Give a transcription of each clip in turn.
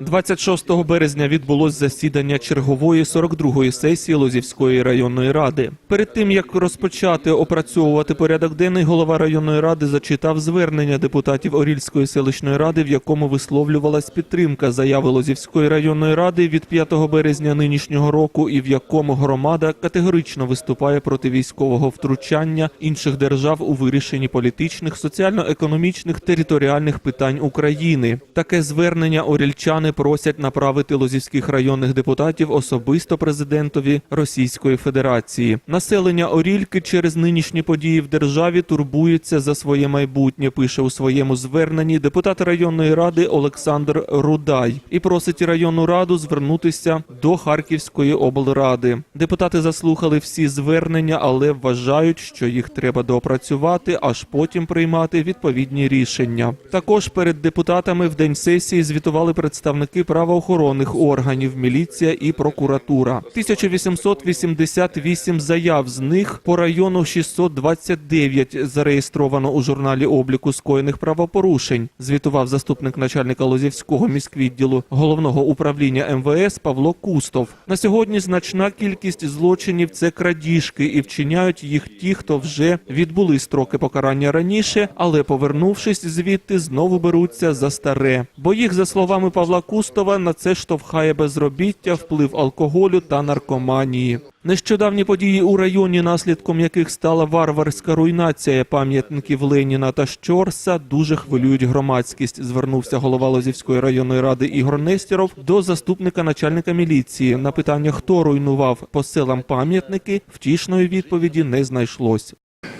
26 березня відбулось засідання чергової 42-ї сесії Лозівської районної ради. Перед тим як розпочати опрацьовувати порядок денний, голова районної ради зачитав звернення депутатів Орільської селищної ради, в якому висловлювалась підтримка заяви Лозівської районної ради від 5 березня нинішнього року, і в якому громада категорично виступає проти військового втручання інших держав у вирішенні політичних, соціально-економічних, територіальних питань України. Таке звернення орільчани просять направити лозівських районних депутатів особисто президентові Російської Федерації. Населення Орільки через нинішні події в державі турбується за своє майбутнє. Пише у своєму зверненні депутат районної ради Олександр Рудай і просить районну раду звернутися до Харківської облради. Депутати заслухали всі звернення, але вважають, що їх треба доопрацювати, аж потім приймати відповідні рішення. Також перед депутатами в день сесії звітували представники правоохоронних органів, міліція і прокуратура. 1888 заяв з них по району 629 зареєстровано у журналі обліку скоєних правопорушень. Звітував заступник начальника Лозівського міськвідділу головного управління МВС Павло Кустов. На сьогодні значна кількість злочинів це крадіжки, і вчиняють їх ті, хто вже відбули строки покарання раніше, але повернувшись звідти, знову беруться за старе. Бо їх, за словами Павла Кустова, на це штовхає безробіття, вплив алкоголю та наркоманії. Нещодавні події у районі, наслідком яких стала варварська руйнація пам'ятників Леніна та Щорса, дуже хвилюють громадськість. Звернувся голова Лозівської районної ради Ігор Нестіров до заступника начальника міліції. На питання, хто руйнував по селам пам'ятники, втішної відповіді не знайшлось.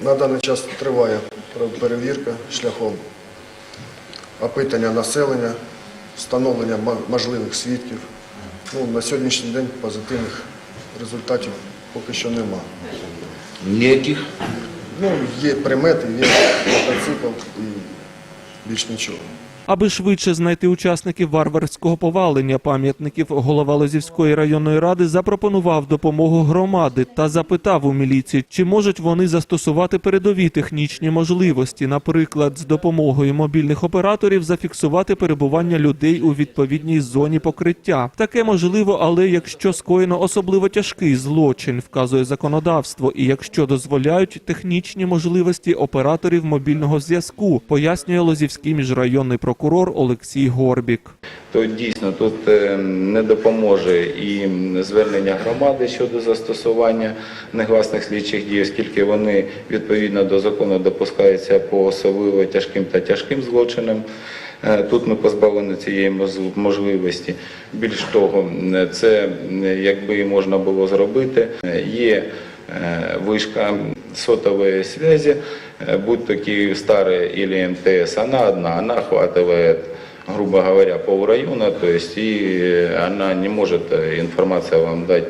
На даний час триває перевірка шляхом опитання населення, встановлення можливих свідків. Ну, на сьогоднішній день позитивних результатів поки що нема. Ніяких. Ну, є примети, є мотоцикл і більш нічого. Аби швидше знайти учасників варварського повалення пам'ятників, голова Лозівської районної ради запропонував допомогу громади та запитав у міліції, чи можуть вони застосувати передові технічні можливості, наприклад, з допомогою мобільних операторів зафіксувати перебування людей у відповідній зоні покриття. Таке можливо, але якщо скоєно особливо тяжкий злочин, вказує законодавство, і якщо дозволяють технічні можливості операторів мобільного зв'язку, пояснює Лозівський міжрайонний прокурор Олексій Горбік. То дійсно тут е, не допоможе і звернення громади щодо застосування негласних слідчих дій, оскільки вони відповідно до закону допускаються по особливо тяжким та тяжким злочинам. Е, Тут ми позбавлені цієї можливості. Більш того, е, це якби можна було зробити. Є вышка сотовой связи, э, будь то Киевстар или МТС, она одна, она охватывает, грубо говоря, полрайона, то есть и э, она не может э, информацию вам дать,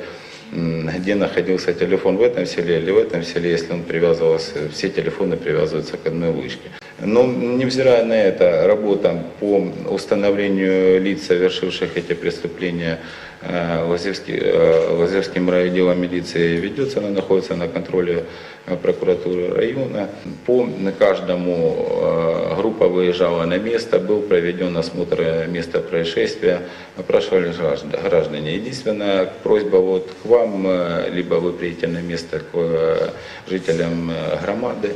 где находился телефон в этом селе или в этом селе, если он привязывался, все телефоны привязываются к одной вышке. Но невзирая на это, работа по установлению лиц, совершивших эти преступления, э, Лазерский- э, Лазерским райотделом милиции ведется, она находится на контроле э, прокуратуры района. По каждому э, группа выезжала на место, был проведен осмотр э, места происшествия, опрашивали гражд- граждане. Единственная просьба вот к вам, э, либо вы приедете на место к э, жителям громады,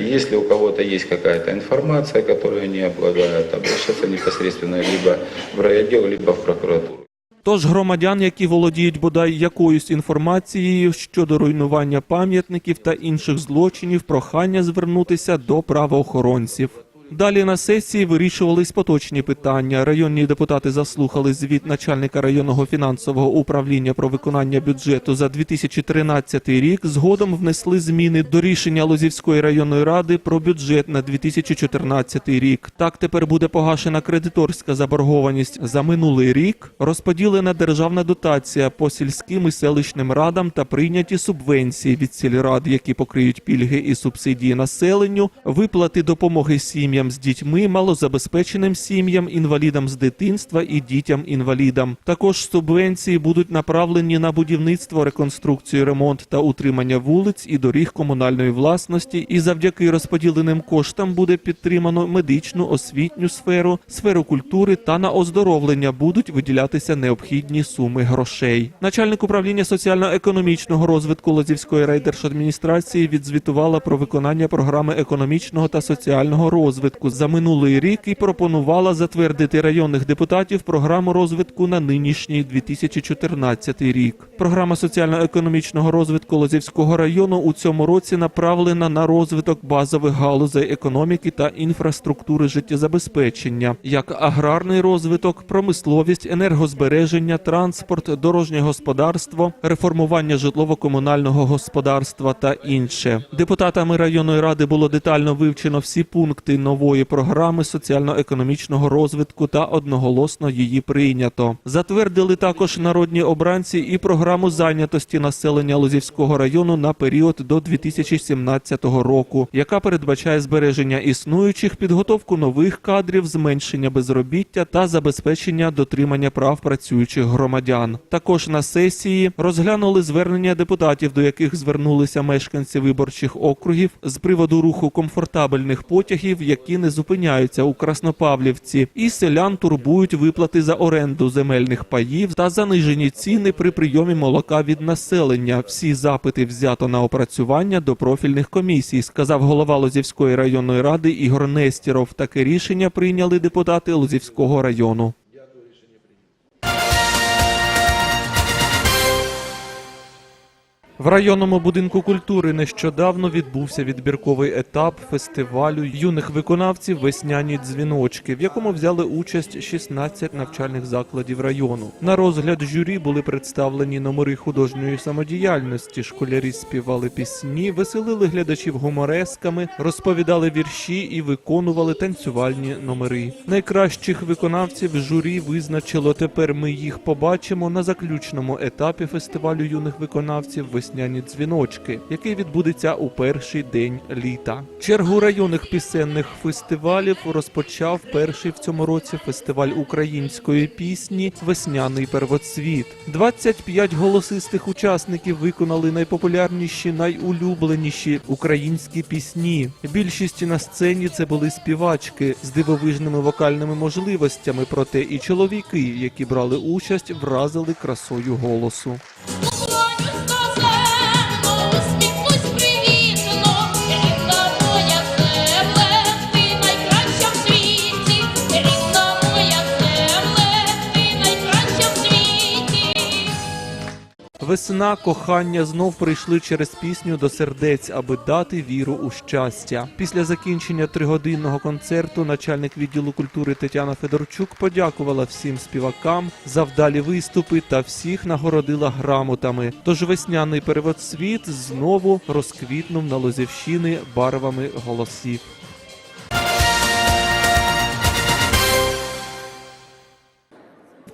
Если у кого-то есть какая-то информация, которой они обладают, обращаться непосредственно либо в райотдел, либо в прокуратуру. Тож громадян, які володіють бодай якоюсь інформацією щодо руйнування пам'ятників та інших злочинів, прохання звернутися до правоохоронців. Далі на сесії вирішувались поточні питання. Районні депутати заслухали звіт начальника районного фінансового управління про виконання бюджету за 2013 рік. Згодом внесли зміни до рішення Лозівської районної ради про бюджет на 2014 рік. Так тепер буде погашена кредиторська заборгованість за минулий рік, розподілена державна дотація по сільським і селищним радам та прийняті субвенції від сільрад, які покриють пільги і субсидії населенню, виплати допомоги сім'ям сім'ям з дітьми, малозабезпеченим сім'ям, інвалідам з дитинства і дітям-інвалідам. Також субвенції будуть направлені на будівництво, реконструкцію, ремонт та утримання вулиць і доріг комунальної власності. І завдяки розподіленим коштам буде підтримано медичну, освітню сферу, сферу культури та на оздоровлення будуть виділятися необхідні суми грошей. Начальник управління соціально-економічного розвитку Лозівської райдержадміністрації відзвітувала про виконання програми економічного та соціального розвитку за минулий рік і пропонувала затвердити районних депутатів програму розвитку на нинішній 2014 рік. Програма соціально-економічного розвитку Лозівського району у цьому році направлена на розвиток базових галузей економіки та інфраструктури життєзабезпечення, як аграрний розвиток, промисловість, енергозбереження, транспорт, дорожнє господарство, реформування житлово-комунального господарства та інше. Депутатами районної ради було детально вивчено всі пункти нової програми соціально-економічного розвитку та одноголосно її прийнято. Затвердили також народні обранці і програму зайнятості населення Лозівського району на період до 2017 року, яка передбачає збереження існуючих, підготовку нових кадрів, зменшення безробіття та забезпечення дотримання прав працюючих громадян. Також на сесії розглянули звернення депутатів, до яких звернулися мешканці виборчих округів з приводу руху комфортабельних потягів, які не зупиняються у Краснопавлівці, і селян турбують виплати за оренду земельних паїв та занижені ціни при прийомі молока від населення. Всі запити взято на опрацювання до профільних комісій, сказав голова Лозівської районної ради Ігор Нестіров. Таке рішення прийняли депутати Лозівського району. В районному будинку культури нещодавно відбувся відбірковий етап фестивалю юних виконавців Весняні дзвіночки, в якому взяли участь 16 навчальних закладів району. На розгляд журі були представлені номери художньої самодіяльності. Школярі співали пісні, веселили глядачів гуморесками, розповідали вірші і виконували танцювальні номери. Найкращих виконавців журі визначило тепер. Ми їх побачимо на заключному етапі фестивалю юних виконавців Весняні дзвіночки, який відбудеться у перший день літа. Чергу районних пісенних фестивалів розпочав перший в цьому році фестиваль української пісні Весняний первоцвіт. 25 голосистих учасників виконали найпопулярніші, найулюбленіші українські пісні. Більшість на сцені це були співачки з дивовижними вокальними можливостями, проте і чоловіки, які брали участь, вразили красою голосу. Весна, кохання знов прийшли через пісню до сердець, аби дати віру у щастя. Після закінчення тригодинного концерту начальник відділу культури Тетяна Федорчук подякувала всім співакам за вдалі виступи та всіх нагородила грамотами. Тож весняний первоцвіт знову розквітнув на Лозівщини барвами голосів.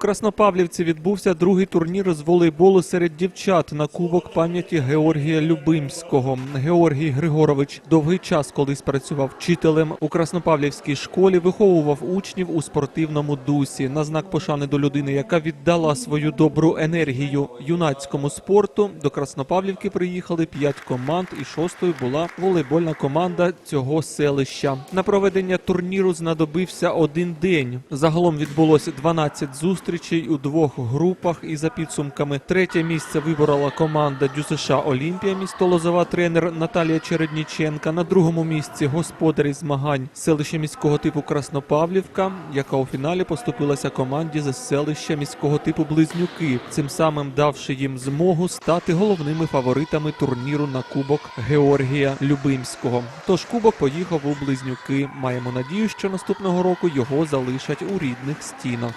Краснопавлівці відбувся другий турнір з волейболу серед дівчат на кубок пам'яті Георгія Любимського. Георгій Григорович довгий час колись працював вчителем у Краснопавлівській школі, виховував учнів у спортивному дусі. На знак пошани до людини, яка віддала свою добру енергію юнацькому спорту. До Краснопавлівки приїхали п'ять команд, і шостою була волейбольна команда цього селища. На проведення турніру знадобився один день. Загалом відбулося 12 зустрічей у двох групах. І за підсумками третє місце виборола команда ДЮСШ Олімпія місто Лозова, тренер Наталія Чередніченка. На другому місці господарі змагань селище міського типу Краснопавлівка, яка у фіналі поступилася команді з селища міського типу Близнюки, цим самим давши їм змогу стати головними фаворитами турніру на кубок Георгія Любимського. Тож кубок поїхав у Близнюки. Маємо надію, що наступного року його залишать у рідних стінах.